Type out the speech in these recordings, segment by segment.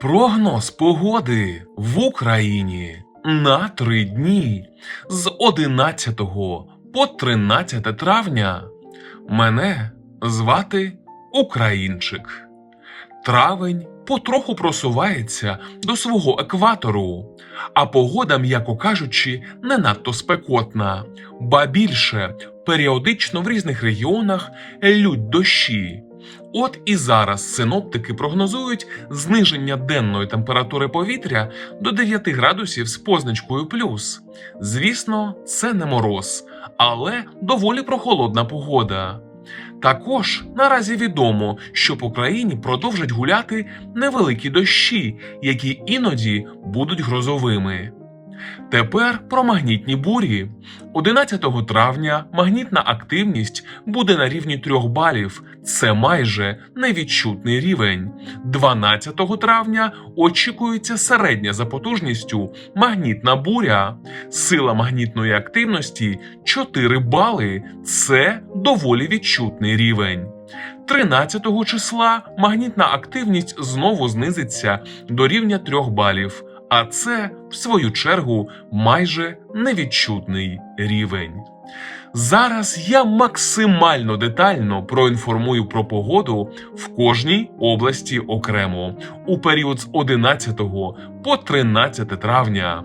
Прогноз погоди в Україні на три дні з 11 по 13 травня. Мене звати Українчик. Травень потроху просувається до свого екватору, а погода, м'яко кажучи, не надто спекотна, ба більше періодично в різних регіонах лють дощі. От і зараз синоптики прогнозують зниження денної температури повітря до 9 градусів з позначкою плюс. Звісно, це не мороз, але доволі прохолодна погода. Також наразі відомо, що по країні продовжать гуляти невеликі дощі, які іноді будуть грозовими. Тепер про магнітні бурі. 11 травня магнітна активність буде на рівні 3 балів. Це майже невідчутний рівень. 12 травня очікується середня за потужністю магнітна буря. Сила магнітної активності 4 бали. Це доволі відчутний рівень. 13 числа магнітна активність знову знизиться до рівня 3 балів. А це, в свою чергу, майже невідчутний рівень. Зараз я максимально детально проінформую про погоду в кожній області окремо у період з 11 по 13 травня.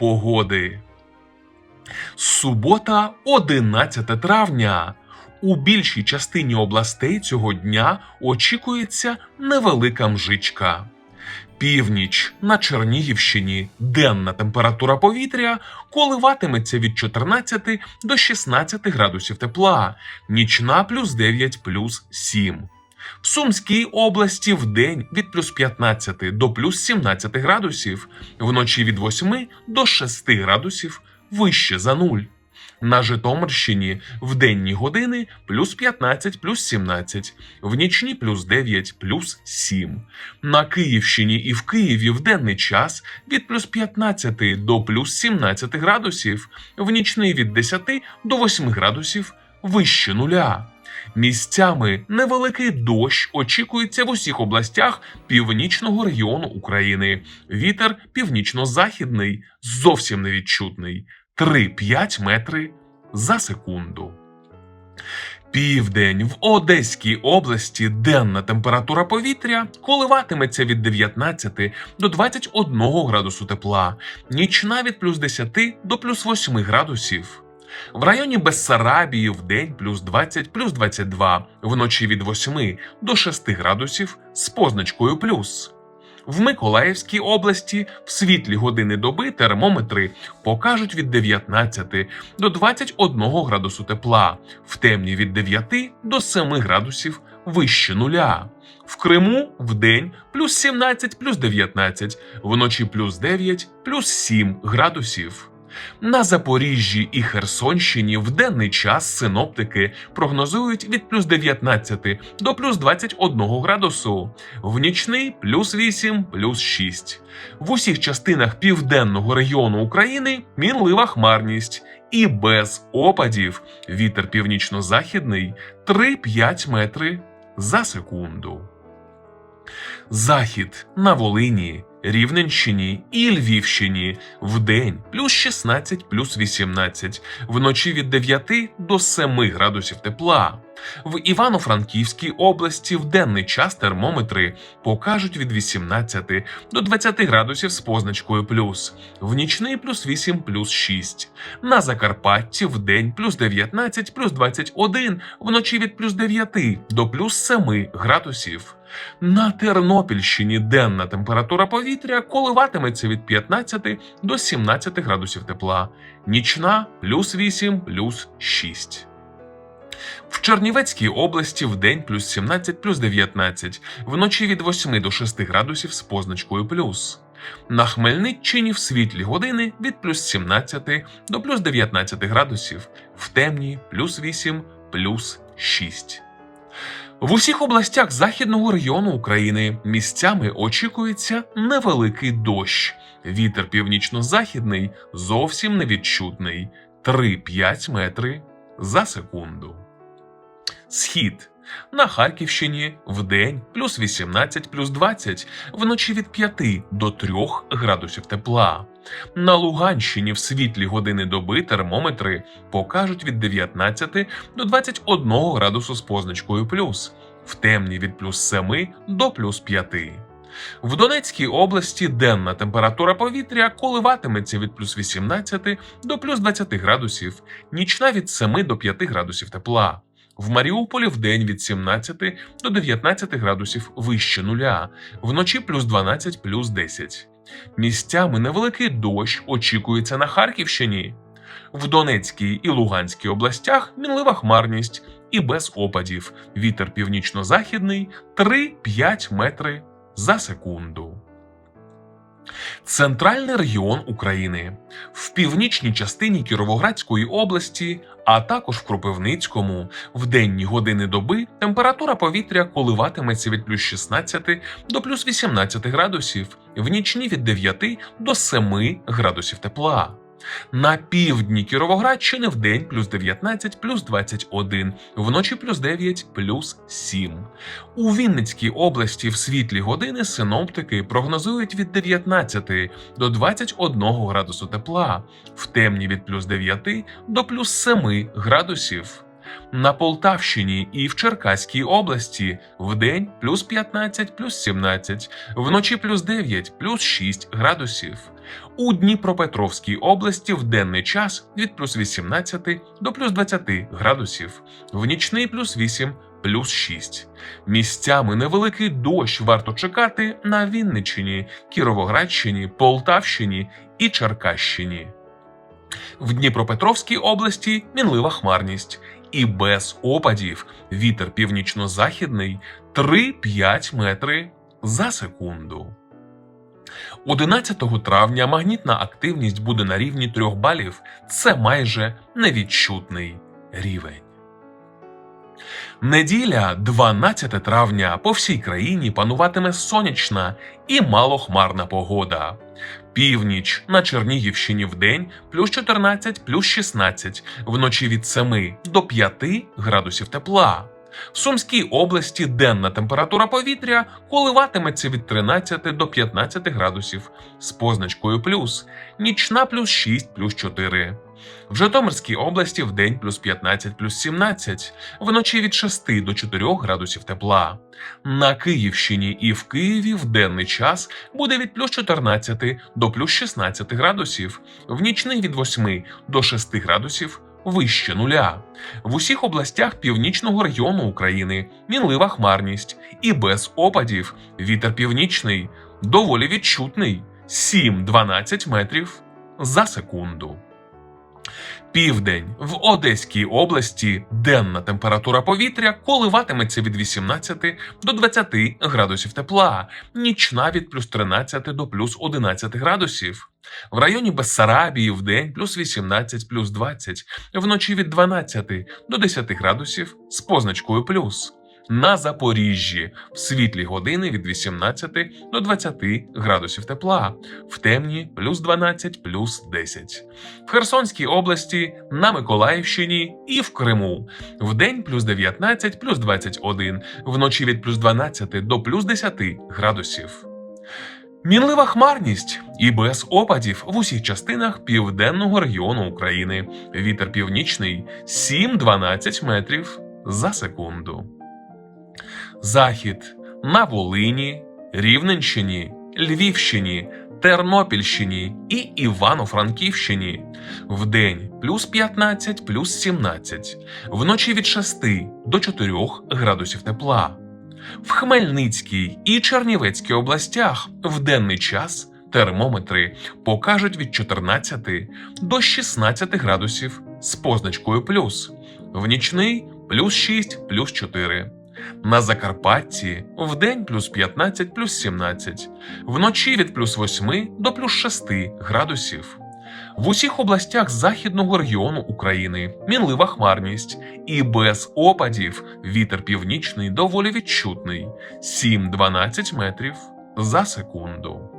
погоди. Субота, 11 травня. У більшій частині областей цього дня очікується невелика мжичка. Північ на Чернігівщині денна температура повітря коливатиметься від 14 до 16 градусів тепла, нічна плюс 9 плюс 7. В Сумській області в день від плюс 15 до плюс 17 градусів, вночі від 8 до 6 градусів вище за нуль. На Житомирщині в денні години плюс 15 плюс 17, в нічні плюс 9 плюс 7. На Київщині і в Києві в денний час від плюс 15 до плюс 17 градусів, в нічний від 10 до 8 градусів вище нуля. Місцями невеликий дощ очікується в усіх областях північного регіону України. Вітер північно-західний зовсім невідчутний 3-5 метри за секунду. Південь в Одеській області денна температура повітря коливатиметься від 19 до 21 градусу тепла, нічна від плюс 10 до плюс 8 градусів. В районі Бессарабії в день плюс 20 плюс 22, вночі від 8 до 6 градусів з позначкою плюс. В Миколаївській області в світлі години доби термометри покажуть від 19 до 21 градусу тепла, в темні від 9 до 7 градусів вище нуля. В Криму в день плюс 17 плюс 19, вночі плюс 9 плюс 7 градусів. На Запоріжжі і Херсонщині в денний час синоптики прогнозують від плюс 19 до плюс 21 градусу, в нічний плюс 8, плюс 6. В усіх частинах південного регіону України мінлива хмарність і без опадів вітер північно-західний 3-5 метри за секунду. Захід на Волині Рівненщині і Львівщині вдень плюс 16 плюс 18, вночі від 9 до 7 градусів тепла. В Івано-Франківській області в денний час термометри покажуть від 18 до 20 градусів з позначкою плюс, в нічний плюс 8 плюс 6. На Закарпатті в день плюс 19 плюс 21, вночі від плюс 9 до плюс 7 градусів. На Тернопільщині денна температура повітря коливатиметься від 15 до 17 градусів тепла, нічна плюс 8 плюс 6. В Чернівецькій області в день плюс 17 плюс 19, вночі від 8 до 6 градусів з позначкою плюс. На Хмельниччині в світлі години від плюс 17 до плюс 19 градусів, в темні плюс 8 плюс 6. В усіх областях західного району України місцями очікується невеликий дощ. Вітер північно-західний зовсім невідчутний 3-5 метри за секунду. Схід на Харківщині вдень плюс 18 плюс 20, вночі від 5 до 3 градусів тепла. На Луганщині в світлі години доби термометри покажуть від 19 до 21 градусу з позначкою плюс, в темні від плюс 7 до плюс 5. В Донецькій області денна температура повітря коливатиметься від плюс 18 до плюс 20 градусів, нічна від 7 до 5 градусів тепла. В Маріуполі вдень від 17 до 19 градусів вище нуля, вночі плюс 12 плюс 10. Місцями невеликий дощ очікується на Харківщині. В Донецькій і Луганській областях мінлива хмарність і без опадів. Вітер північно-західний 3-5 метри за секунду. Центральний регіон України в північній частині Кіровоградської області, а також в Кропивницькому, в денні години доби температура повітря коливатиметься від плюс 16 до плюс 18 градусів, в нічні від 9 до 7 градусів тепла. На півдні Кіровоградщини в день плюс 19 плюс 21, вночі плюс 9 плюс 7. У Вінницькій області в світлі години синоптики прогнозують від 19 до 21 градусу тепла, в темні від плюс 9 до плюс 7 градусів. На Полтавщині і в Черкаській області в день плюс 15 плюс 17, вночі плюс 9 плюс 6 градусів. У Дніпропетровській області в денний час від плюс 18 до плюс 20 градусів, в нічний плюс 8 плюс 6. Місцями невеликий дощ варто чекати на Вінниччині, Кіровоградщині, Полтавщині і Черкащині. В Дніпропетровській області мінлива хмарність і без опадів вітер північно-західний 3-5 метри за секунду. 11 травня магнітна активність буде на рівні 3 балів. Це майже невідчутний рівень. Неділя, 12 травня, по всій країні пануватиме сонячна і малохмарна погода. Північ на Чернігівщині в день плюс 14 плюс 16, вночі від 7 до 5 градусів тепла. В Сумській області денна температура повітря коливатиметься від 13 до 15 градусів з позначкою плюс, нічна плюс 6 плюс 4. В Житомирській області в день плюс 15 плюс 17, вночі від 6 до 4 градусів тепла. На Київщині і в Києві в денний час буде від плюс 14 до плюс 16 градусів, в нічний від 8 до 6 градусів вище нуля. В усіх областях північного району України мінлива хмарність і без опадів. Вітер північний доволі відчутний 7-12 метрів за секунду. Південь в Одеській області денна температура повітря коливатиметься від 18 до 20 градусів тепла, нічна від плюс 13 до плюс 11 градусів. В районі Бессарабії в день плюс 18 плюс 20, вночі від 12 до 10 градусів з позначкою плюс. На Запоріжжі в світлі години від 18 до 20 градусів тепла, в темні плюс 12 плюс 10. В Херсонській області, на Миколаївщині і в Криму. В день плюс 19 плюс 21, вночі від плюс 12 до плюс 10 градусів. Мінлива хмарність і без опадів в усіх частинах південного регіону України. Вітер північний 7-12 метрів за секунду. Захід на Волині, Рівненщині, Львівщині, Тернопільщині і Івано-Франківщині. Вдень плюс 15, плюс 17, вночі від 6 до 4 градусів тепла. В Хмельницькій і Чернівецькій областях в денний час термометри покажуть від 14 до 16 градусів з позначкою плюс, в нічний плюс 6, плюс 4. На Закарпатті в день плюс 15, плюс 17, вночі від плюс 8 до плюс 6 градусів. В усіх областях західного регіону України мінлива хмарність і без опадів вітер північний доволі відчутний 7-12 метрів за секунду.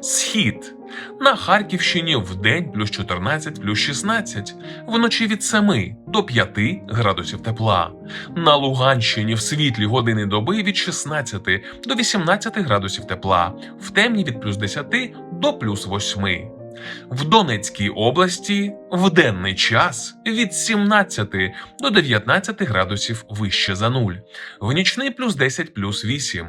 Схід на Харківщині в день плюс 14 плюс 16, вночі від 7 до 5 градусів тепла. На Луганщині в світлі години доби від 16 до 18 градусів тепла, в темні від плюс 10 до плюс 8. В Донецькій області в денний час від 17 до 19 градусів вище за нуль, в нічний плюс 10 плюс 8.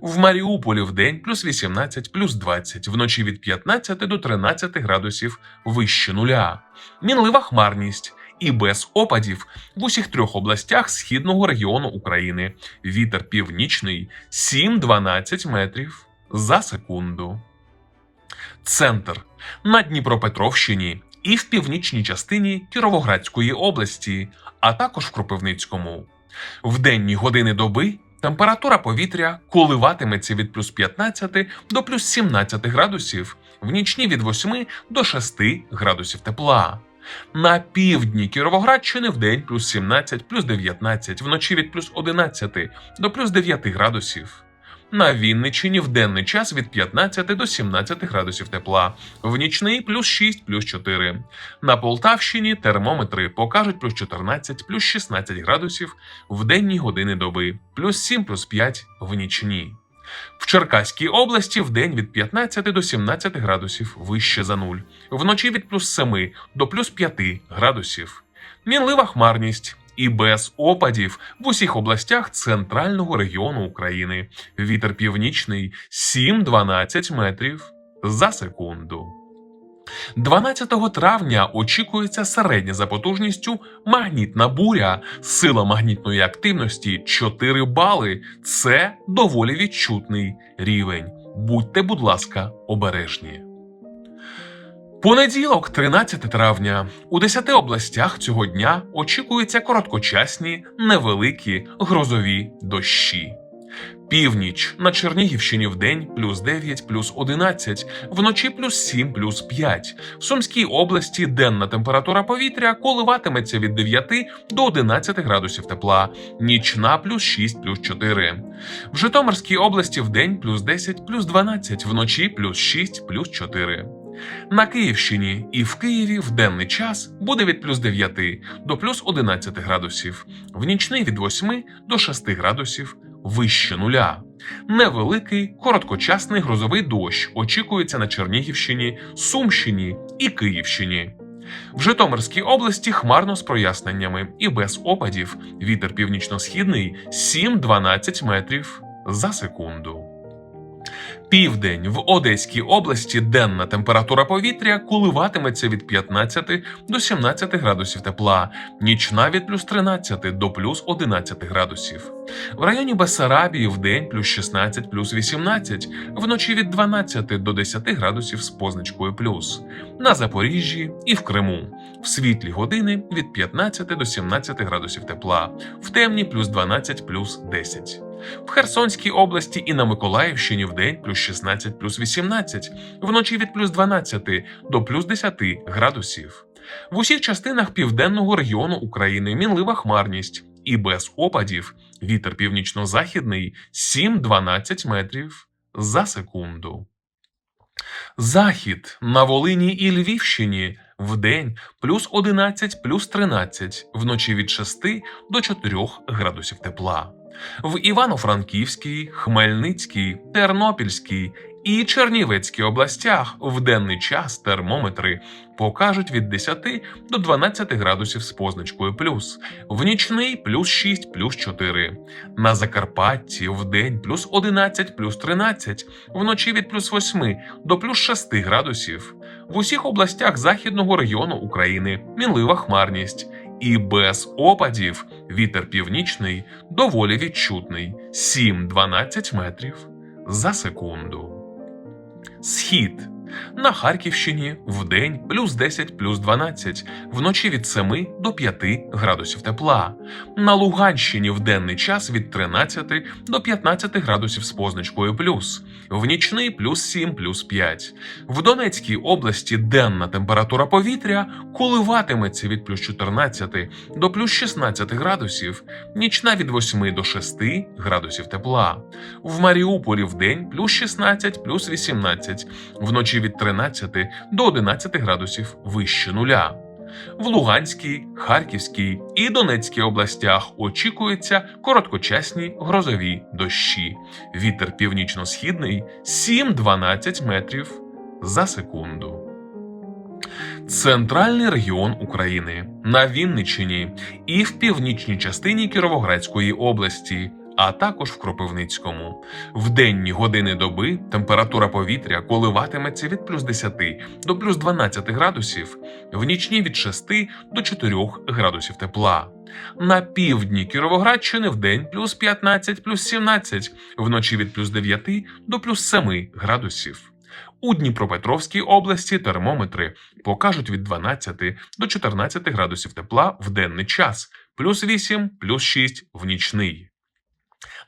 В Маріуполі в день плюс 18 плюс 20, вночі від 15 до 13 градусів вище нуля. Мінлива хмарність і без опадів в усіх трьох областях східного регіону України. Вітер північний 7-12 метрів за секунду. Центр на Дніпропетровщині і в північній частині Кіровоградської області, а також в Кропивницькому. В денні години доби температура повітря коливатиметься від плюс 15 до плюс 17 градусів, в нічні від 8 до 6 градусів тепла. На півдні Кіровоградщини в день плюс 17, плюс 19, вночі від плюс 11 до плюс 9 градусів. На Вінниччині в денний час від 15 до 17 градусів тепла, в нічний плюс 6, плюс 4. На Полтавщині термометри покажуть плюс 14, плюс 16 градусів в денні години доби, плюс 7, плюс 5 в нічні. В Черкаській області в день від 15 до 17 градусів вище за нуль, вночі від плюс 7 до плюс 5 градусів. Мінлива хмарність і без опадів в усіх областях центрального регіону України. Вітер північний 7-12 метрів за секунду. 12 травня очікується середня за потужністю магнітна буря. Сила магнітної активності 4 бали. Це доволі відчутний рівень. Будьте, будь ласка, обережні. Понеділок, 13 травня, у 10 областях цього дня очікуються короткочасні, невеликі грозові дощі. Північ на Чернігівщині в день плюс 9, плюс 11, вночі плюс 7, плюс 5. В Сумській області денна температура повітря коливатиметься від 9 до 11 градусів тепла, нічна плюс 6, плюс 4. В Житомирській області в день плюс 10, плюс 12, вночі плюс 6, плюс 4. На Київщині і в Києві в денний час буде від плюс 9 до плюс 11 градусів, в нічний від 8 до 6 градусів вище нуля. Невеликий короткочасний грозовий дощ очікується на Чернігівщині, Сумщині і Київщині. В Житомирській області хмарно з проясненнями і без опадів. Вітер північно-східний 7-12 метрів за секунду. Південь в Одеській області денна температура повітря коливатиметься від 15 до 17 градусів тепла, нічна від плюс 13 до плюс 11 градусів. В районі Бессарабії в день плюс 16 плюс 18, вночі від 12 до 10 градусів з позначкою плюс. На Запоріжжі і в Криму в світлі години від 15 до 17 градусів тепла, в темні плюс 12 плюс 10. В Херсонській області і на Миколаївщині в день плюс 16 плюс 18, вночі від плюс 12 до плюс 10 градусів. В усіх частинах південного регіону України мінлива хмарність і без опадів вітер північно-західний 7-12 метрів за секунду. Захід на Волині і Львівщині вдень плюс 11 плюс 13, вночі від 6 до 4 градусів тепла. В Івано-Франківській, Хмельницькій, Тернопільській і Чернівецькій областях в денний час термометри покажуть від 10 до 12 градусів з позначкою плюс, в нічний плюс 6, плюс 4. На Закарпатті в день плюс 11, плюс 13, вночі від плюс 8 до плюс 6 градусів. В усіх областях західного регіону України мінлива хмарність. І без опадів. Вітер північний доволі відчутний. 7-12 метрів за секунду. Схід на Харківщині в день плюс 10 плюс 12, вночі від 7 до 5 градусів тепла. На Луганщині в денний час від 13 до 15 градусів з позначкою плюс, в нічний плюс 7 плюс 5. В Донецькій області денна температура повітря коливатиметься від плюс 14 до плюс 16 градусів, нічна від 8 до 6 градусів тепла. В Маріуполі в день плюс 16 плюс 18, вночі від 13 до 11 градусів вище нуля. В Луганській, Харківській і Донецькій областях очікуються короткочасні грозові дощі. Вітер північно-східний 7-12 метрів за секунду. Центральний регіон України на Вінниччині і в північній частині Кіровоградської області, а також в Кропивницькому. В денні години доби температура повітря коливатиметься від плюс 10 до плюс 12 градусів, в нічні від 6 до 4 градусів тепла. На півдні Кіровоградщини в день плюс 15, плюс 17, вночі від плюс 9 до плюс 7 градусів. У Дніпропетровській області термометри покажуть від 12 до 14 градусів тепла в денний час, плюс 8, плюс 6 в нічний.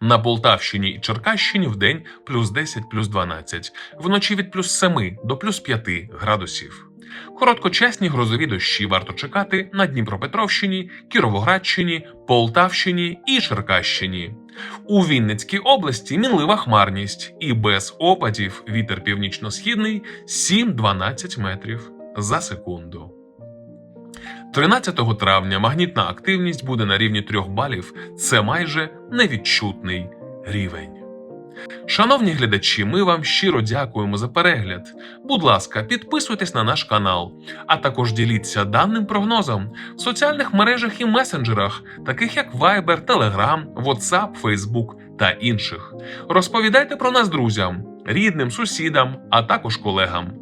На Полтавщині і Черкащині в день плюс 10, плюс 12, вночі від плюс 7 до плюс 5 градусів. Короткочасні грозові дощі варто чекати на Дніпропетровщині, Кіровоградщині, Полтавщині і Черкащині. У Вінницькій області мінлива хмарність і без опадів вітер північно-східний 7-12 метрів за секунду. 13 травня магнітна активність буде на рівні 3 балів. Це майже невідчутний рівень. Шановні глядачі, ми вам щиро дякуємо за перегляд. Будь ласка, підписуйтесь на наш канал, а також діліться даним прогнозом в соціальних мережах і месенджерах, таких як Viber, Telegram, WhatsApp, Facebook та інших. Розповідайте про нас друзям, рідним, сусідам, а також колегам.